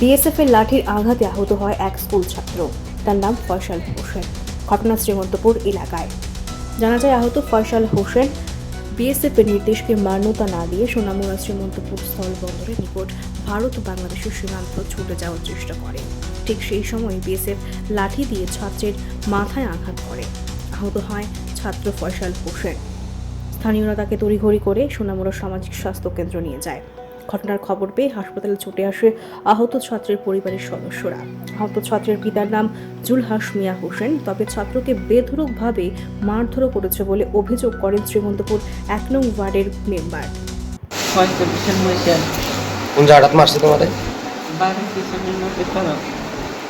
BSF এর লাঠির আঘাতে আহত হয় এক স্কুল ছাত্র। তার নাম ফয়সাল হোসেন। ঘটনা শ্রীমন্তপুর এলাকায়। জানা যায়, আহত ফয়সাল হোসেন বিএসএফ এর নির্দেশকে মান্যতা না দিয়ে সোনামুড়া শ্রীমন্তপুর স্থল বন্দরের নিকট ভারত বাংলাদেশের সীমান্ত ছুটে যাওয়ার চেষ্টা করে। ঠিক সেই সময় বিএসএফ লাঠি দিয়ে ছাত্রের মাথায় আঘাত করে। আহত হয় ছাত্র ফয়সাল হোসেন। স্থানীয়রা তাকে তড়িঘড়ি করে সোনামুড়া সামাজিক স্বাস্থ্য কেন্দ্র নিয়ে যায়। ঘটনার খবর পেয়ে হাসপাতালে ছুটে আসে আহত ছাত্রের পরিবারের সদস্যরা। আহত ছাত্রের পিতার নাম জুলহাস মিয়া হোসেন তবে ছাত্রকে বেধরকভাবে মারধরও করেছে বলে অভিযোগ করেন শ্রীমন্তপুর এক নং ওয়ার্ডের মেম্বার। কোন মারছে তোমাদের?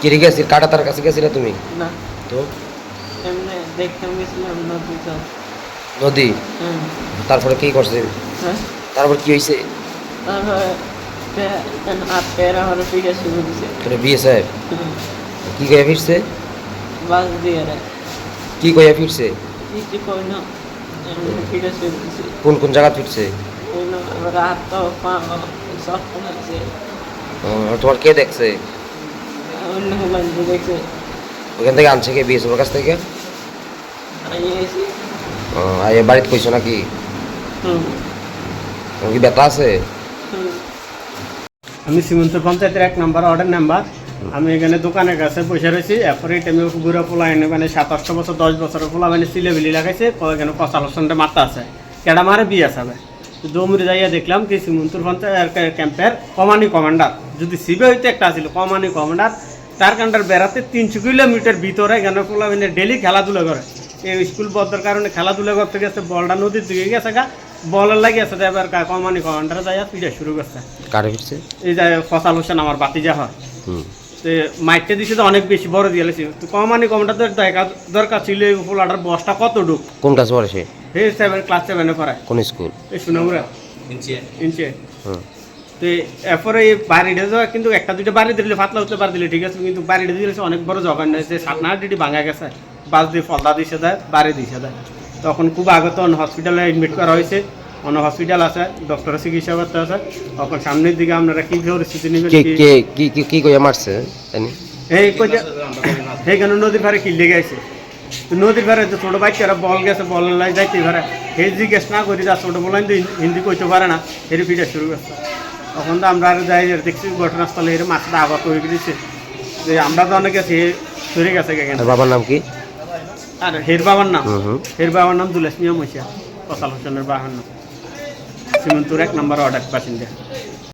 কিরে গেছিল? কাটা তার কাছে গেছিলে তুমি? না। তো? এমনি দেখতে গেছিলাম নদী? নদী তারপরে কি করছে? হ্যাঁ। তারপর কি হয়েছে বিয়ে সাহেব কি কইয়া ফিরছে? কি কইয়া ফিরছে? কোন কোন জায়গা ফিরছে? তোমার কে দেখছে? অন্য দেখছে। ওখান থেকে আনছে কে বিয়ে কাছ থেকে? বাড়িতে কইছো নাকি? কি ব্যথা আছে? আমি শ্রীমন্ত পঞ্চায়েতের এক নাম্বার অর্ডার নাম্বার। আমি এখানে দোকানের কাছে বসে রয়েছি। এরপরে টাইমে বুড়ো পোলা এনে মানে সাত আটশো বছর, দশ বছরের পোলা মানে সিলেবিলি লাগাইছে। এখানে কষাল হোসেনটা মারতে আছে। কেডা মারে বিয়ে আছে দৌড়ে যাইয়া দেখলাম কি শ্রীমন্তর পঞ্চায়েত ক্যাম্পের কমানি কমান্ডার। যদি সিবে হইতে একটা আছিল, কমানি কমান্ডার, তার কান্ডার বেড়াতে তিনশো কিলোমিটার ভিতরে এখানে পোলা মানে ডেলি খেলাধুলা করে। এই স্কুল বদ্ধর কারণে খেলাধুলা করতে গেছে বলটা নদীর দিকে গেছে গা। বলের লাগে আছে এবার কা- কমানি কমান্ডারে যাইয়া পিঠা শুরু করছে। কারে ফিরছে এই যে ফসাল হোসেন আমার বাতিজা হয়। হুম। তো মাইটটা দিছে তো অনেক বেশি বড় দিয়ে লেছি। তো কমানি কমটা তো দেখা দরকার ছিল এই পোলাটার বসটা কত ডুক কোন ক্লাস পড়ে সে হে সেভেন ক্লাস সেভেনে পড়ায়। কোন স্কুল? এই সুনামুরা ইঞ্চে হুম। তো এরপরে এই বাড়িটা যাওয়া কিন্তু একটা দুইটা বাড়ি দিলে ফাতলা হতে পারে দিলে ঠিক আছে কিন্তু বাড়িটা দিলে অনেক বড় জঘন্য হয়েছে সাত না ডিটি ভাঙা গেছে। বাস দিয়ে ফলদা দিছে দেয় বাড়ি দিছে দেয়। তখন খুব আগত হসপিটালে এডমিট করা হয়েছে। অন্য হসপিটাল আছে ডক্টরের চিকিৎসা করতে আছে। তখন সামনের দিকে আপনারা কি পরিস্থিতি নেবেন কে কি- কি কি কইয়া মারছে জানি। এই কইতে সেইখানে নদীর পাড়ে কিনলে গেছে নদীর পাড়ে তো ছোটো বাচ্চারা বল গেছে বল লাই যাইতে পারে। সেই জিজ্ঞেস না করি যা ছোটো বলাই তো হিন্দি কইতে পারে না। এর ফিরে শুরু করছে। তখন তো আমরা আর যাই দেখছি ঘটনাস্থলে এর মাছটা আবার হয়ে গেছে যে আমরা তো অনেক গেছি সরে গেছে বাবার নাম কি? আর হের বাবার নাম? হের বাবার নাম দুলাস মিয়া মশিয়া কসাল হোসেনের বাবার নাম সীমন্তপুর এক নম্বর অর্ডার বাসিন্দা